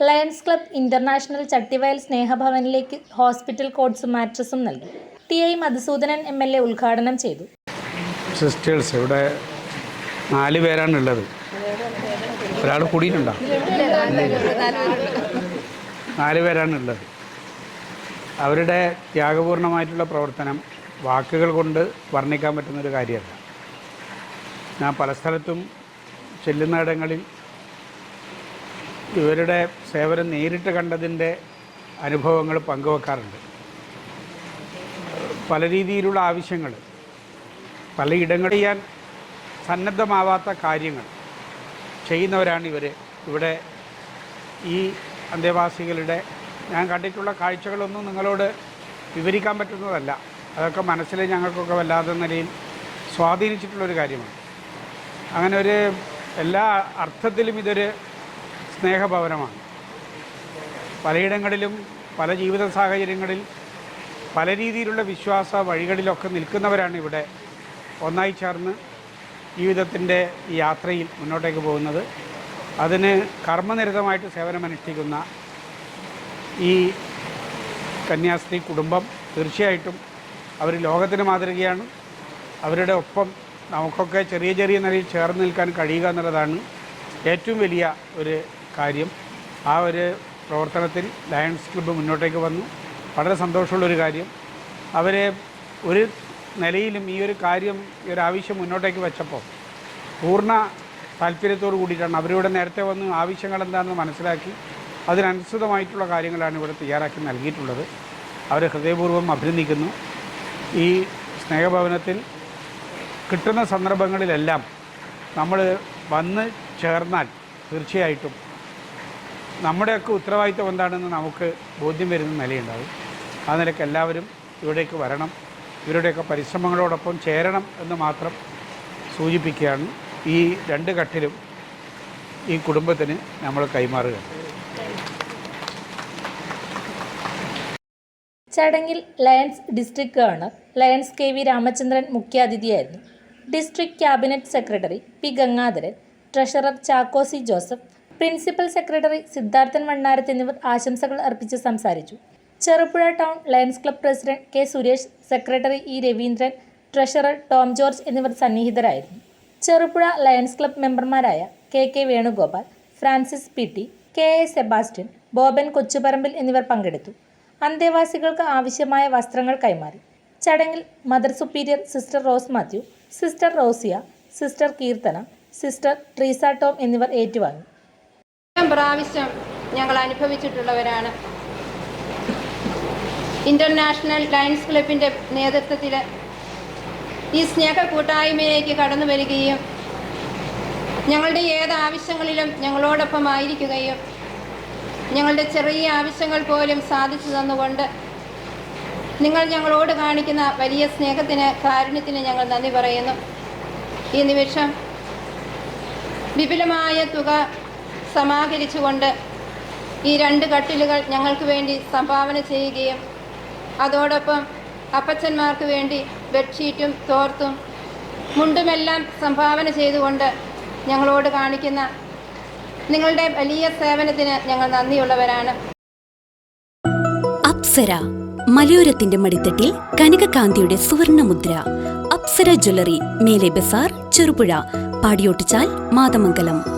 Lions club international Chattivayal സ്നേഹഭവനിലേക്ക് hospital കോഡ്സും മാട്രസും നൽകി. T I Madhusoodanan M L A ഉദ്ഘാടനം ചെയ്തു. സിസ്റ്റേഴ്സ് ഇവിടെ നാല് പേരാണുള്ളത് ഒരാൾ കൂടിയിട്ടുണ്ടോ? നാല് പേരാണുള്ളത്. അവരുടെ ത്യാഗപൂർണമായിട്ടുള്ള പ്രവർത്തനം വാക്കുകൾ കൊണ്ട് വർണിക്കാൻ പറ്റുന്നൊരു കാര്യമല്ല. ഞാൻ പല സ്ഥലത്തും ചെല്ലുന്നിടങ്ങളിൽ ഇവരുടെ സേവനം നേരിട്ട് കണ്ടതിന്റെ അനുഭവങ്ങൾ പങ്കുവെക്കാറുണ്ട്. പല രീതിയിലുള്ള ആവശ്യങ്ങൾ പലയിടങ്ങൾ ചെയ്യാൻ സന്നദ്ധമാവാത്ത കാര്യങ്ങൾ ചെയ്യുന്നവരാണ് ഇവർ ഇവിടെ ഈ അന്തേവാസികളുടെ ഞാൻ കണ്ടിട്ടുള്ള കാഴ്ചകളൊന്നും നിങ്ങളോട് വിവരിക്കാൻ പറ്റുന്നതല്ല. അതൊക്കെ മനസ്സിൽ ഞങ്ങൾക്കൊക്കെ വല്ലാത്ത നിലയിൽ സ്വാധീനിച്ചിട്ടുള്ളൊരു കാര്യമാണ്. അങ്ങനെ ഒരു എല്ലാ അർത്ഥത്തിലും ഇതൊരു സ്നേഹഭവനമാണ്. പലയിടങ്ങളിലും പല ജീവിത സാഹചര്യങ്ങളിൽ പല രീതിയിലുള്ള വിശ്വാസ വഴികളിലൊക്കെ നിൽക്കുന്നവരാണ് ഇവിടെ ഒന്നായി ചേർന്ന് ജീവിതത്തിന്റെ യാത്രയിൽ മുന്നോട്ടേക്ക് പോകുന്നത്. അതിന് കർമ്മനിരതമായിട്ട് സേവനമനുഷ്ഠിക്കുന്ന ഈ കന്യാസ്ത്രീ കുടുംബം തീർച്ചയായിട്ടും അവർ ലോകത്തിന് മാതൃകയാണ്. അവരുടെ ഒപ്പം നമുക്കൊക്കെ ചെറിയ ചെറിയ നിലയിൽ ചേർന്ന് നിൽക്കാൻ കഴിയുക എന്നുള്ളതാണ് ഏറ്റവും വലിയ ഒരു കാര്യം. ആ ഒരു പ്രവർത്തനത്തിൽ ലയൺസ് ക്ലബ്ബ് മുന്നോട്ടേക്ക് വന്നു. വളരെ സന്തോഷമുള്ളൊരു കാര്യം. അവരെ ഒരു നിലയിലും ഈ ഒരു കാര്യം ഈ ഒരു ആവശ്യം മുന്നോട്ടേക്ക് വെച്ചപ്പോൾ പൂർണ താല്പര്യത്തോട് കൂടിയിട്ടാണ് അവരിവിടെ നേരത്തെ വന്ന് ആവശ്യങ്ങൾ എന്താണെന്ന് മനസ്സിലാക്കി അതിനനുസൃതമായിട്ടുള്ള കാര്യങ്ങളാണ് ഇവിടെ തയ്യാറാക്കി നൽകിയിട്ടുള്ളത്. അവരെ ഹൃദയപൂർവം അഭിനന്ദിക്കുന്നു. ഈ സ്നേഹഭവനത്തിൽ കിട്ടുന്ന സന്ദർഭങ്ങളിലെല്ലാം നമ്മൾ വന്ന് ചേർന്നാൽ തീർച്ചയായിട്ടും നമ്മുടെയൊക്കെ ഉത്തരവാദിത്വം എന്താണെന്ന് നമുക്ക് ബോധ്യം വരുന്ന നിലയുണ്ടാവും ആ നിലയ്ക്ക് എല്ലാവരും ഇവിടേക്ക് വരണം. ഇവരുടെയൊക്കെ പരിശ്രമങ്ങളോടൊപ്പം ചേരണം എന്ന് മാത്രം സൂചിപ്പിക്കുകയാണ്. ഈ രണ്ട് കട്ടിലും ഈ കുടുംബത്തിന് നമ്മൾ കൈമാറുക. ചടങ്ങിൽ Lions district governor Lions K V Ramachandran മുഖ്യാതിഥിയായിരുന്നു. District cabinet secretary P Gangadharan treasurer Chacko C Joseph principal secretary Siddharthan Vannarath എന്നിവർ ആശംസകൾ അർപ്പിച്ച് സംസാരിച്ചു. Cherupuzha town Lions Club president K Suresh secretary E Raveendran treasurer Tom George എന്നിവർ സന്നിഹിതരായിരുന്നു. Cherupuzha Lions club മെമ്പർമാരായ K K Venugopal Francis P T K A Sebastian Boban Kochuparambil എന്നിവർ പങ്കെടുത്തു. അന്തേവാസികൾക്ക് ആവശ്യമായ വസ്ത്രങ്ങൾ കൈമാറി. ചടങ്ങിൽ mother superior sister Rose Mathew sister Rosiya sister Keerthana sister Treesa Tom എന്നിവർ ഏറ്റുവാങ്ങി. പ്രാവശ്യം ഞങ്ങൾ അനുഭവിച്ചിട്ടുള്ളവരാണ്. ഇന്റർനാഷണൽ ലയൺസ് ക്ലബിന്റെ നേതൃത്വത്തിൽ ഈ സ്നേഹ കൂട്ടായ്മയിലേക്ക് കടന്നു വരികയും ഞങ്ങളുടെ ഏത് ആവശ്യങ്ങളിലും ഞങ്ങളോടൊപ്പം ആയിരിക്കുകയും ഞങ്ങളുടെ ചെറിയ ആവശ്യങ്ങൾ പോലും സാധിച്ചു തന്നുകൊണ്ട് നിങ്ങൾ ഞങ്ങളോട് കാണിക്കുന്ന വലിയ സ്നേഹത്തിന് കാരുണ്യത്തിന് ഞങ്ങൾ നന്ദി പറയുന്നു. ഈ നിമിഷം വിപുലമായ തുക സമാഹരിച്ചുകൊണ്ട് ഈ രണ്ട് കട്ടിലുകൾ ഞങ്ങൾക്ക് വേണ്ടി സംഭാവന ചെയ്യുകയും അതോടൊപ്പം അപ്പച്ചന്മാർക്ക് വേണ്ടി ബെഡ്ഷീറ്റും തോർത്തും മുണ്ടുമെല്ലാം സംഭാവന ചെയ്തുകൊണ്ട് ഞങ്ങളോട് കാണിക്കുന്ന നിങ്ങളുടെ വലിയ സേവനത്തിന് ഞങ്ങൾ നന്ദിയുള്ളവരാണ്. അപ്സര മലയോരത്തിന്റെ മടിത്തട്ടിൽ കനകകാന്തിയുടെ സുവർണമുദ്ര. അപ്സര ജ്വല്ലറി മേലെ ബസാർ ചെറുപുഴ പാടിയോട്ടിച്ചാൽ മാതമംഗലം.